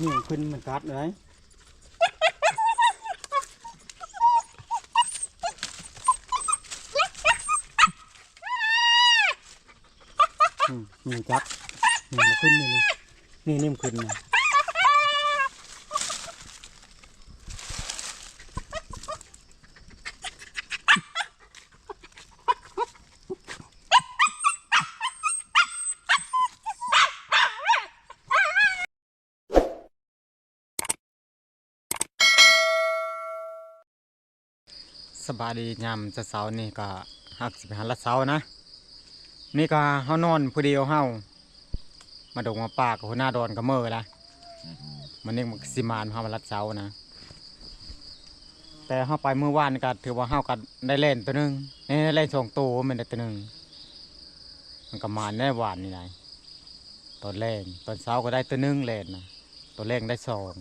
นี่มันขึ้นมันกัดเลยอืมมันกัดนี่มันขึ้นนี่นี่นี่มันขึ้นนะ บายดียามจะเสาร์นี่ก็หักสิบหันละเสาร์นะ นี่ก็เฮานอนผู้เดียวเฮามาดงมาปากกับหัวหน้าดอนกับเมื่อละมันนี่มันสิมานเฮามาลัดเสาร์นะ แต่เฮาไปเมื่อวานก็ถือว่าเฮาก็ได้เล่นตัวหนึงนี่ได้เล่นสองตัวมันได้ตัวหนึงมันก็มานได้หวานนี่ไงตอนแรงตอนเช้าก็ได้ตัวหนึงเล่นนะตัวแรงได้สอง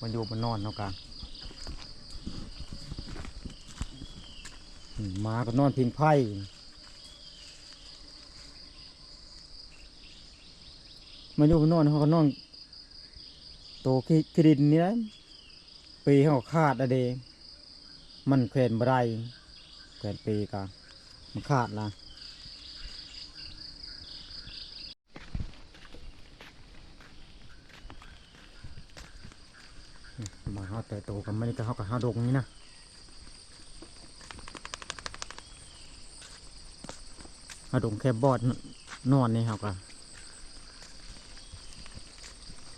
มันอยู่มันนอนเนาะกัน อืม หมาก็นอนพิงไพ่มาอยู่ก็นอนเขาก็นอนโตขี้ขี้ดินนี่นะปีเขาขาดอะเดมันแขวนบได้แขวนปีกะมันขาดละมาเขาแต่โตกันไม่ได้ก็เขากับเขาดงนี่นะ อาดงแคบบอดนอนนี่ครับก็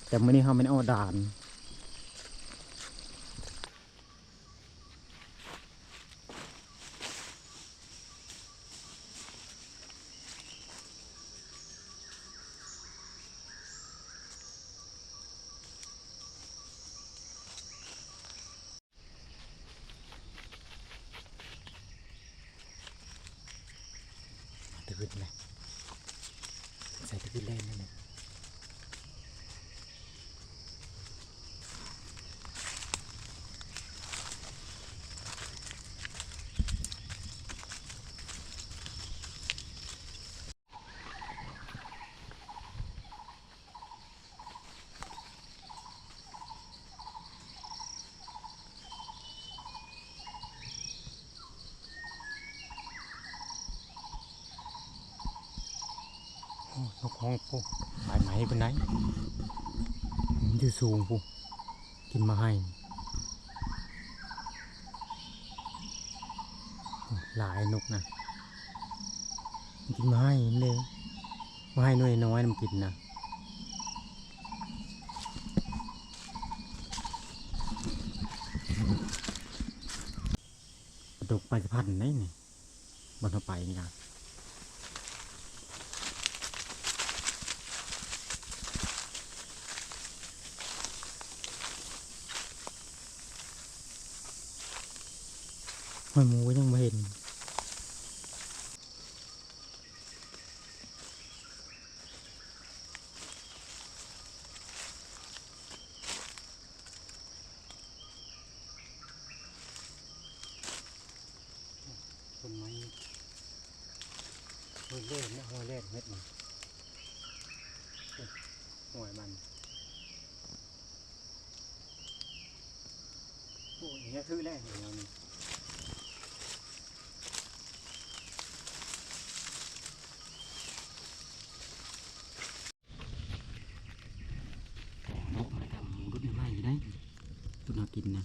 แต่เมื่อนี้เขาไม่ได้เอาด่าน ตะกึดเลยใส่ตะกึดเล่นนั่นแหละโอ้ นกห้องปุ๊หายไหมเป็นไหนมันอยู่สูงปุ๊กินมาให้หลายนกนะกินมาให้เลยมาให้น้อยน้อยมันกินนะปลาดุกไปจะพันไหนนี่บนเอาไปนี่นะ หอยหมูยังไม่เห็นต้นไม้หอยเล่นหอยเล่นเม็ดมันหอยมันโอ้ยเงี้ยซื้อแรกอย่างเงี้ยกมาทำรุดในไม้อยู่ได้ตุนเอากินนะ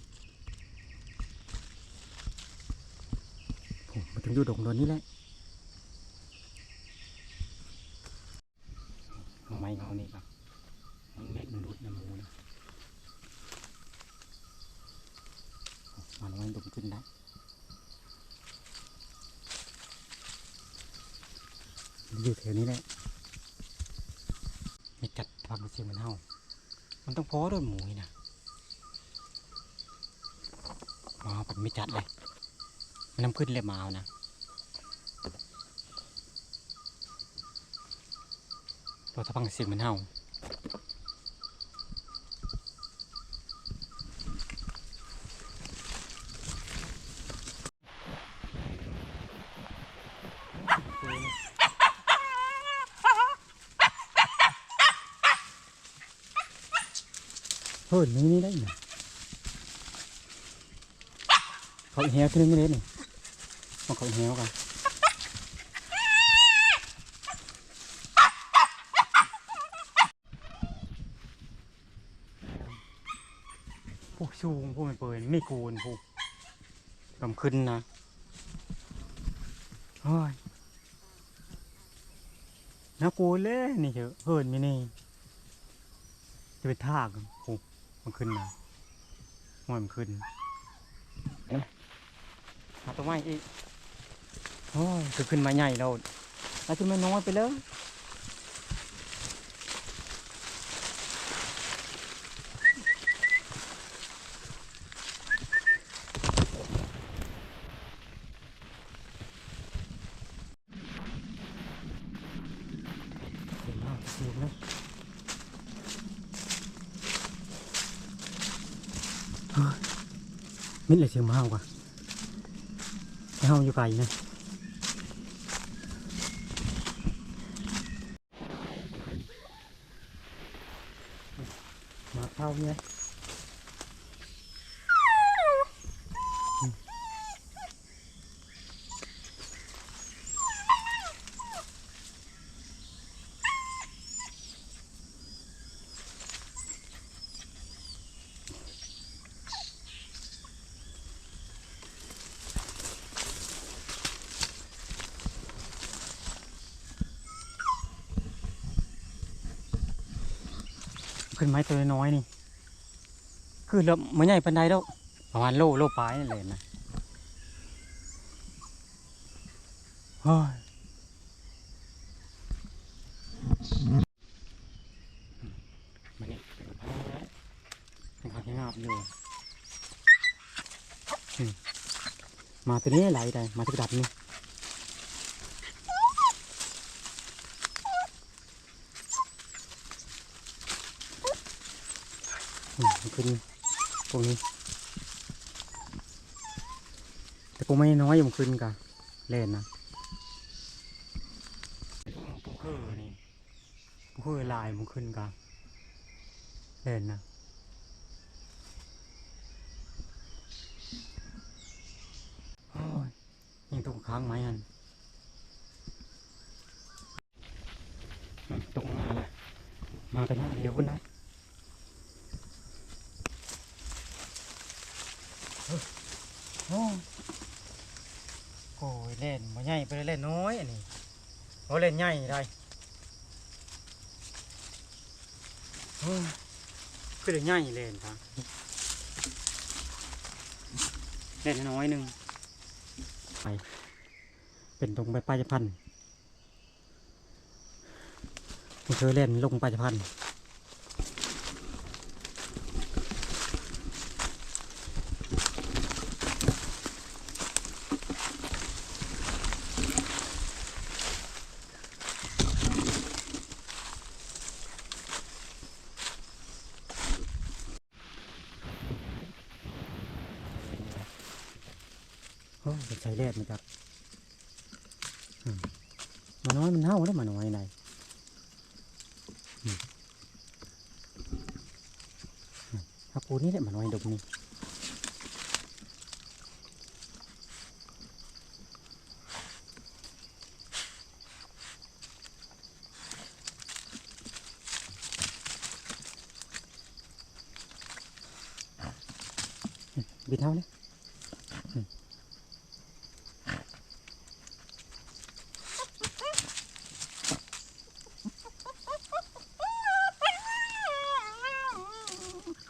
อยู่ดงตอนนี้แหละเอาไม้เขานี่ครับมันเม็ดมันรุดในหมูนะมันไว้ดมขึ้นได้อยู่แถวนี้แหละไม่จัดความรู้สึกมันเฮามันต้องพอด้วยหมูนี่นะอ๋อผมไม่จัดเลย มันน้ำขึ้นเลยมาเอานะ เราถ้าพังเสียงมันเห่าเฮ้ยนี่นี่ได้นะเขาแหวขึ้นไม่ได้นี่เอาเขาแหวกัน ผู้สูงผู้ไม่เปิดไม่กูนผู้กำขึ้นนะเฮ้ยน่ากลัวเลยนี่เถอะเฮิร์นม่นี่จะไปท่ากันโอ้มันขึ้นนะหัวมันขึ้นหาตัวไม้อีกโอ้ยคือขึ้นมาใหญ่แล้วแล้วขึ้นมาน้อยไปเลยเห็นมากสูงเลยเฮ้ย มิดเลยเสียงมากกว่าไอ้เฮาอยู่ไกลนะมาเขึ้นไม้ตัวน้อยนี่คือเราไม่ใหญ่ปันใดแล้วประมาณโลโลปลายนี่เลยนะเฮ้ยมาเนี่ยมันขาดงาบอยู่มาตัวนี้ไหลได้มาตัวดับนี่อืมมัน ขึ้นพวกนี้ แต่กูไม่น้อยอยู่มันขึ้นกะเล่นนะปูเคอนี่ปูเคอลายมันขึ้นกะเล่นนะโอ้ยยิงตรงค้างไหมอันตรงมาลยมากันนะเดี๋ยวคุณนะโอ้ยโอ้ยเล่นมาใหญ่ไปเล่นน้อยอันนี้ โอ้เล่นใหญ่ได้โอ้ยคือเล่นใหญ่เล่นครับเล่นน้อยหนึ่งไปเป็นตรงไปปลายพันธุ์มันเคยเล่นลงปลายพันธุ์โอ้ยใช้เล่นนะครับอืมมาน้อยมันเน่าแล้วมาน้อยไหนอืมอืมถ้าปูนี่แหละมาน้อยดมนี่อืมบิดเท่าเลยอืม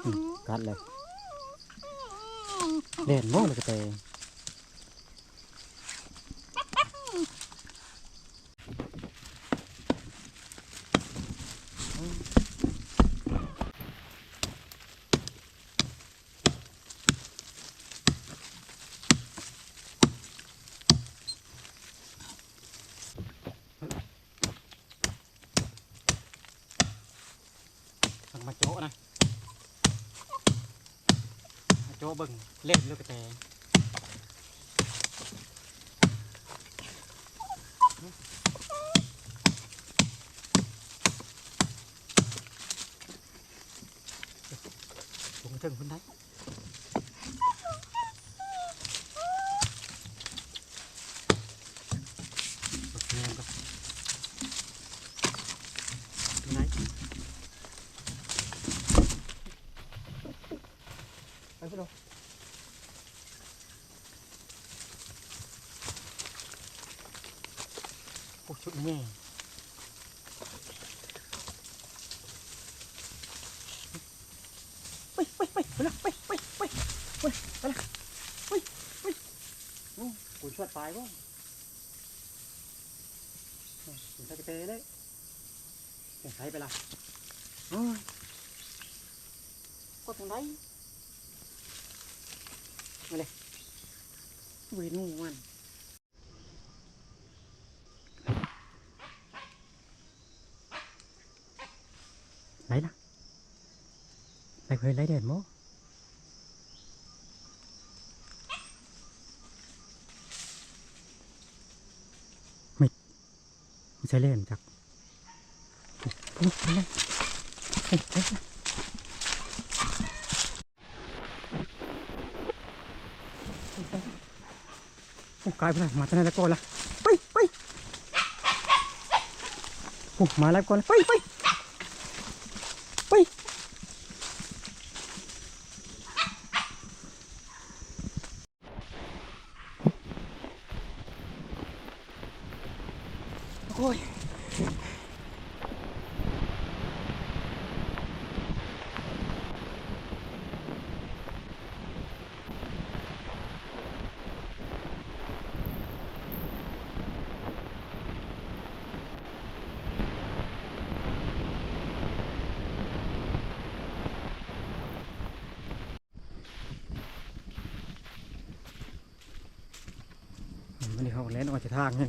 อืมกัดเลย เล่นโม่เลยกระเตงทางมาโจะนะมาโจะเบิ่งเล่นเลยกระเตง ถึงคนได้ กูชวดตายบ่กูใส่กระเตเลยกูใส่ไปละโอ้ยก็ตรงไหนมาเลยเวนูมันไหนล่ะ ไปเคยไล่เด่นมั้ไม่ไม่ ใช่เล่นจักโอ้ไปเลยไปไปไปโอ้กายไปเลยมาตั้งแต่ละก่อนละไปไปโอ้มาแล้วก่อนละไปไป โอ้ยมั นี่เขาเล่นออกจากทางนี่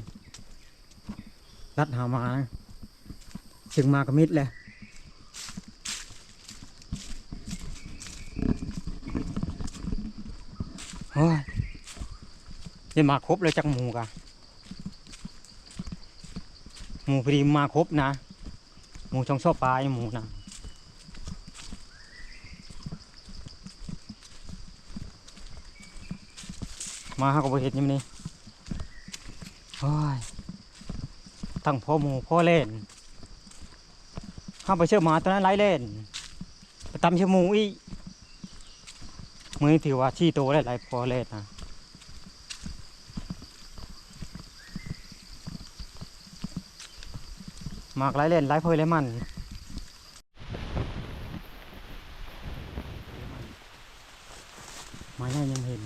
รัดหามานะถึงมากระมิดเลยโอ้ยเดี๋ยวมาครบเลยจักหมูกะหมูพอดีมาครบนะ หมูช่องชอบปลาหมูนะมาหากับเห็นอยังนี้โอ้ย ทั้งพ่อหมูพ่อเล่นข้าไปเชื่อหมาตัวนั้นไล่เล่นไปตำเชื่อหมูอีกมือถือว่าชี้โตได้หลายพ่อเล่นนะหมากไล่เล่นไล่เพลไล่มันมาเนี่ยยังเห็น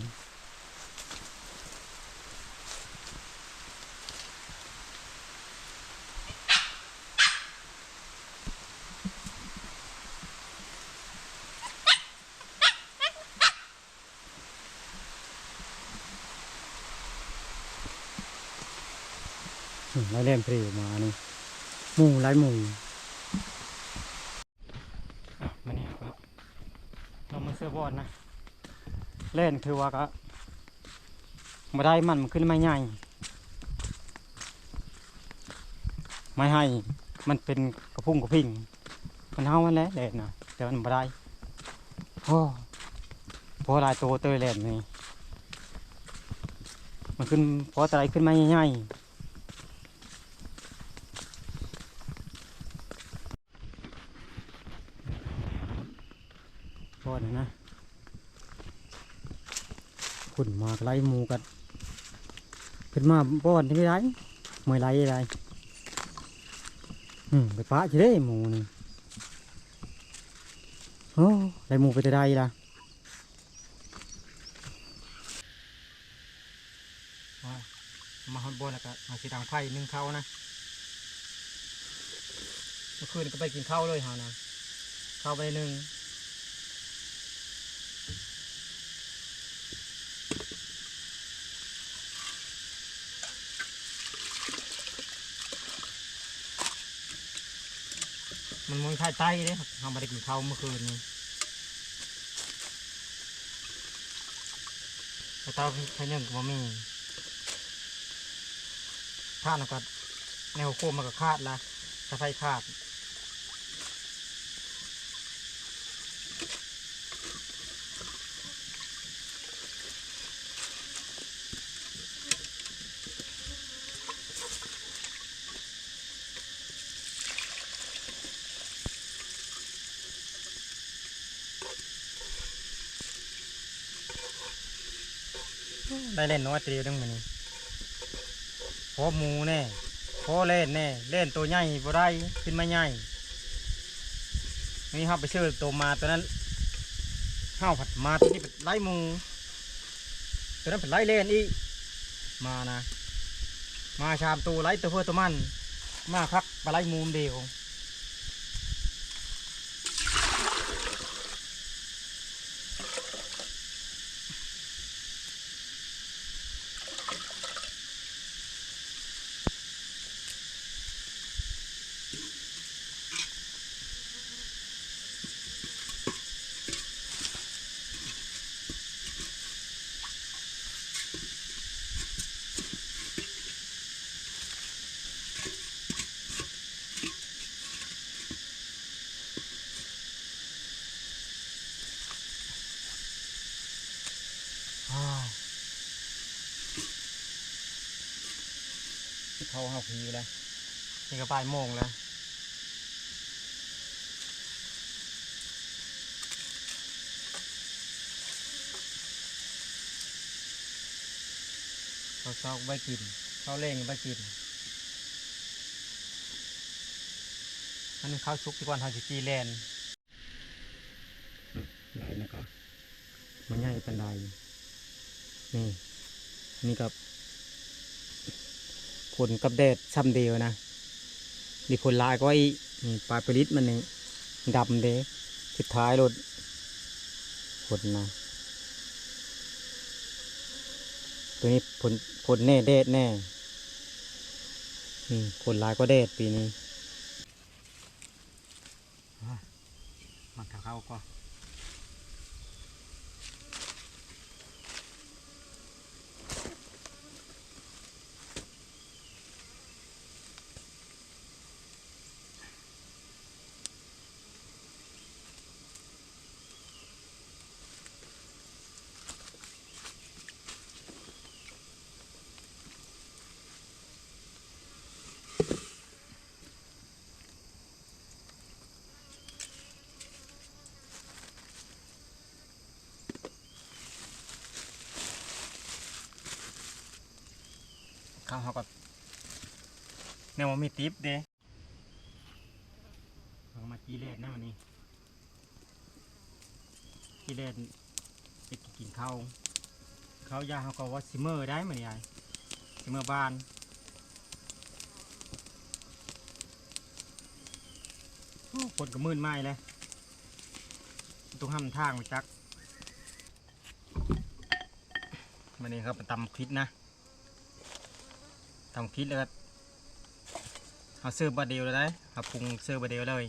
เล่นเพลงมานี่หมู่ไล่หมู่มาเนี่ยครับเรามาเสื้อบอลนะ เล่นคือว่าก็มาได้มันมันขึ้นไม่ใหญ่ไม่ให้มันเป็นกระพุ่งกระพิงมันเท่ามันแหล้วเล่นนะแต่มันมาได้โอ้พอลายตัวเตยเล่นนี่มันขึ้นพออะไรขึ้นมาใหญ่ๆ ก้อนนะ ขุนมากไล่มูกันขึ้นมาป้อนที่ไม่ได้ไม่ไล่อะไรอืมไปปะจะได้หมูนี่โอ้ไล่หมูไปจะได้ละมาฮอนบนแล้วก็มาสีดังไผ่นึ่งเข้านะเมื่อคืนก็ไปกินข้าวเลยฮะนะข้าวไปหนึ่ง มันมันคล้ายไตเลยทำมาได้กินข้าวเมื่อคืนนี้แต่เตาไข่นึ่งก็บ่มีท่านก็แนวโค้งมันก็คาดละถ้าไฟคาด ได้เล่นน้อยตีดึงมันนี่พอหมูแน่พอเล่นแน่เล่นตัวใหญ่บ่ได้ขึ้นมาใหญ่นี่เฮาไปซื้อตัวมาตัวนั้นเฮาผัดมาตัวนี้เป็นไล่หมูตัวนั้นเป็นไล่เล่นอีมานะ มาชามตัวไล่ตัวเพื่อตัวมัน มาคักปลาไลหมูมเดียว เขาเฮาพีเลยนี่ก็บ่ายโมงแล้วเขาซอกใบกินเขาเล่งใบกินอันนี้ข้าวซุกที่ก่อนเขาจะจีแลนไหนนะก็มันใหญ่เป็นไรนี่นี่กับ ผลกับแดดซ้ำเดียวนะนี่ผลลายก็ไอ้นี่ปลายปลิตมันนี่ดำเด้สุดท้ายรถผลนะตัวนี้ผลผลแน่แดดแน่นี่ผลลายก็แดดปีนี้มากับเขาก็าเขาก็แนวว่ามีติ๊บเด้เขาก็มาจีแลนนะวันนี้จีแลนไปกินข้าวข้าวยาเขาก็ว่าซิเมอร์ได้ไหมยายซิเมอร์บ้านโอ้คนก็มืดไม้เลยต้องห้ามทางไปจักวันนี้ครับไปตำพริษนะ ทำพิษแล้วก็เอาเสื้อบาเดียวเลยได้เอาปรุงเสื้อบาเดียวเลย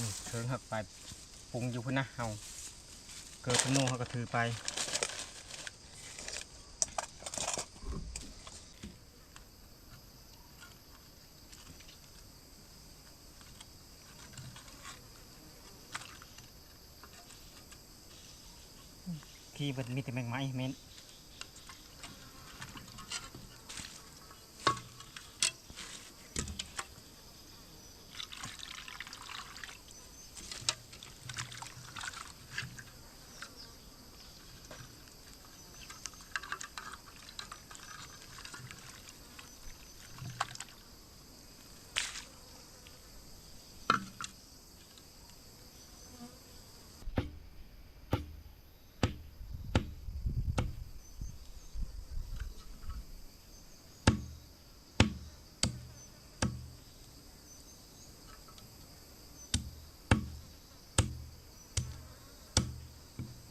นี่เชิงหักไปปรุงอยู่พุ่นนะเอา เกิดพนโนเขาก็ถือไปขี้เบิดมีแต่แมงไม้เม้น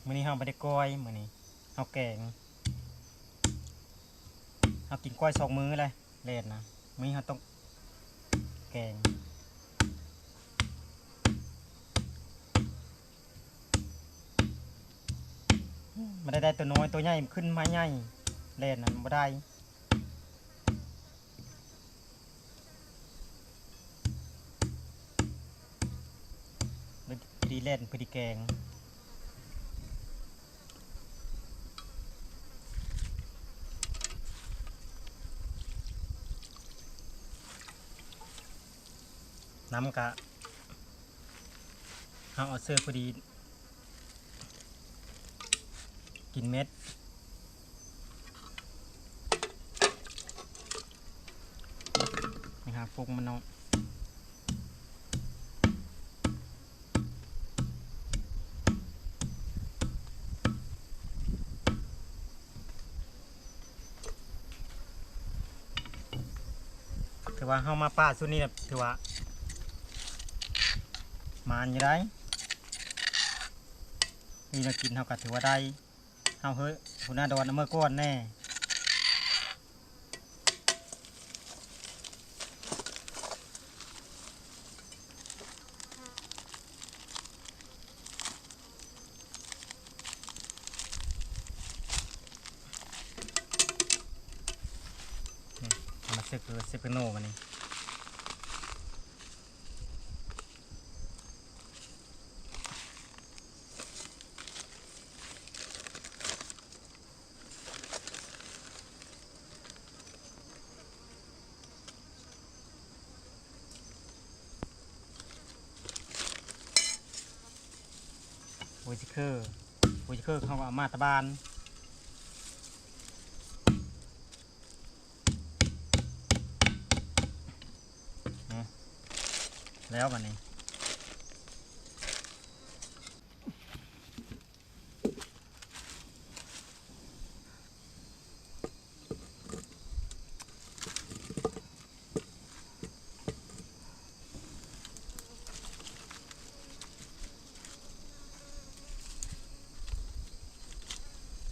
มื้อนี้เฮาไปได้กล้วยมื้อนี้เฮาแกงเฮากินกล้วยสองมื้อเลยเล่นนะมื้ห้เฮาต้องแกงมันได้ได้ตัวน้อยตัวใหญ่ขึ้นมาใหญ่เล่นนั้นบ่ได้ดีเล่นพอดีแกง น้ำกะเอาเอาเสื้อพอดี กินเม็ดนี่ครับปรุงมันเนาะถือว่าเข้ามาป้าสุดนี้นะถือว่าานอยู่ได้มีเรากินเท่ากับถือว่าได้เอาเฮ้ยหัวหน้าดอนเมื่อก้อนแน่เอามาเซฟเซฟโนมานี่ สิเคอร์โวจิเคอร์เขาเอามาตะบานแล้ววันนี้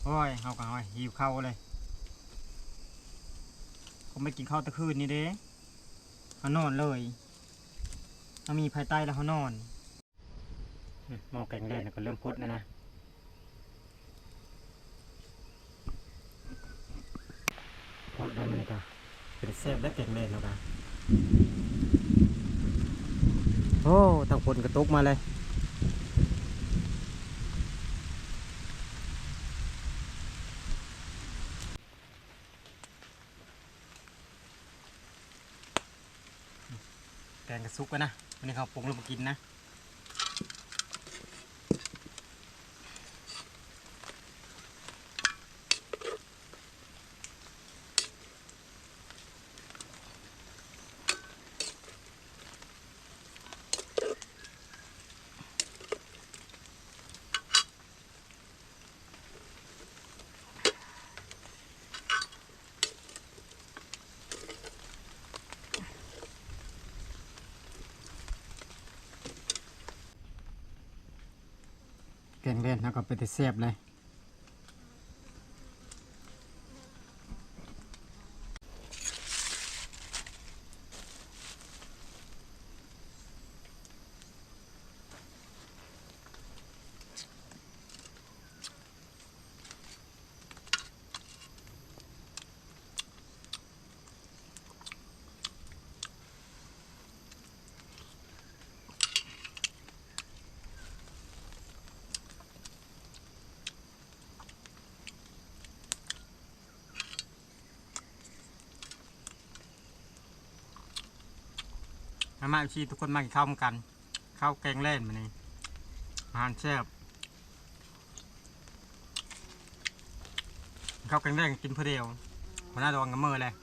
โอ้ยเฮากันโอ้ย หิวข้าวเลยผมไม่กินข้าวตะคืนนี่เด้เขานอนเลยเขามีภายใต้แล้วเขานอนหมอแกงเล่นก็เริ่มพุดนะนะพุดได้ไหมจ้ะเป็นเซฟและแกงเล่นแล้วกันโอ้ทางฝนกระตุกมาเลย กระซุกกันนะวันนี้เขาปรุงลงมากินนะ แกงเล่นแล้วก็ไปแต่เสียบเลย มามาอีทีทุกคนมากินข้าวเหมือนกัน ข้าวแกงเล่นมานี่อาหารแซ่บข้าวแกงเล่นกินเพื่อเดียวหัวหน้าดองกับมือเลย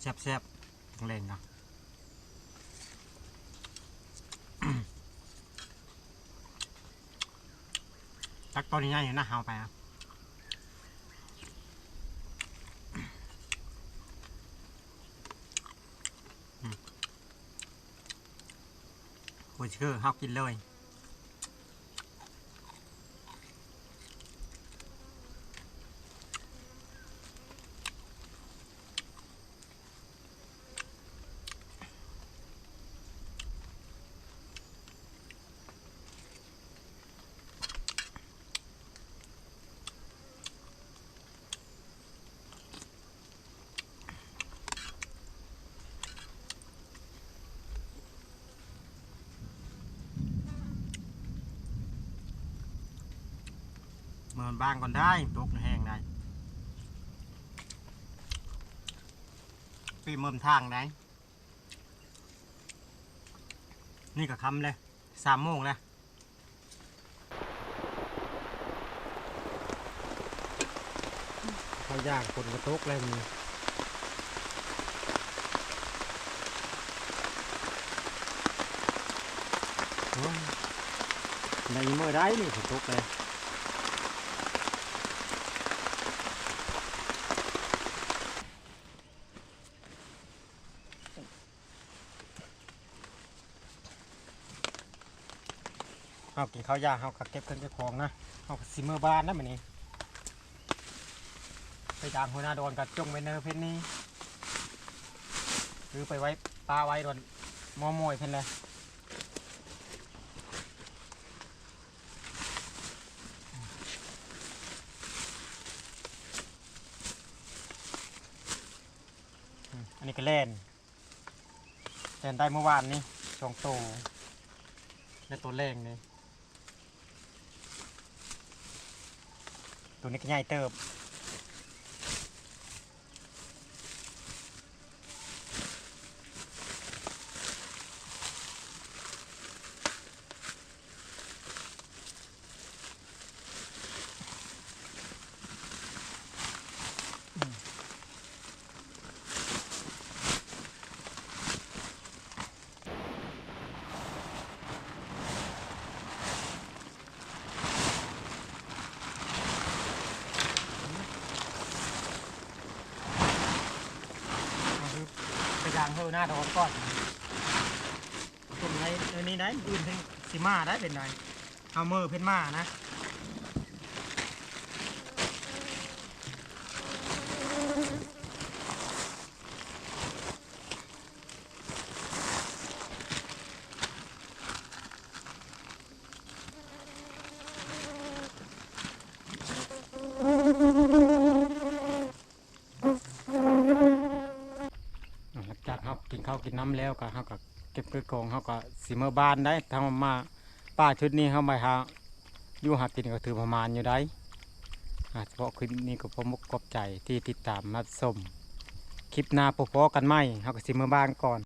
แซ่บแซ่บแรงนะตักตอนนี้ง่ายอยู่นะเฮาไปนะโอ้ยเชื่อเฮากินเลย มือนบางก่อนได้ตกแห้งได้ปีเมิมทางได้นี่ก็คำเลยสามโมงแล้วเขาย่างคนกระตกเลยมีในเมื่อได้นี่ฝนตกเลย เอากิน ข้าวยากเขาก็เก็บเครื่องเจ้าของนะเขาก็ซิมเมอร์บ้านนะมันนี้ ไปดางหัวหน้าโดนกับจงไว้เนอเพนนี่หรือไปไว้ปลาไว้โดนมอมวยเพนเลยอันนี้ก็เล่นเล่นได้เมื่อวานนี้สองโตวและตัวแรงเลย ตัวนี้ก็ใหญ่เติบางเฮอหน้าทอนก่อนตุ่มในเออนี่ได้อื่นเป็นสีมาได้เป็นไงเอามือเป็นมานะหลังจากเขากินข้าวกินน้ำ แล้วก็เขาก็เก็บเกลือกองเขาก็สีเมื่อบานได้ทำมาป้าชุดนี้เขาไปหาอยู่หากินก็ถือประมาณอยู่ได้อ่าเฉพาะคลิปนี้ก็ผมกบใจที่ติดตามมาชมคลิปหน้าพบกันไหมเขาก็สิเมื่อบานก่อน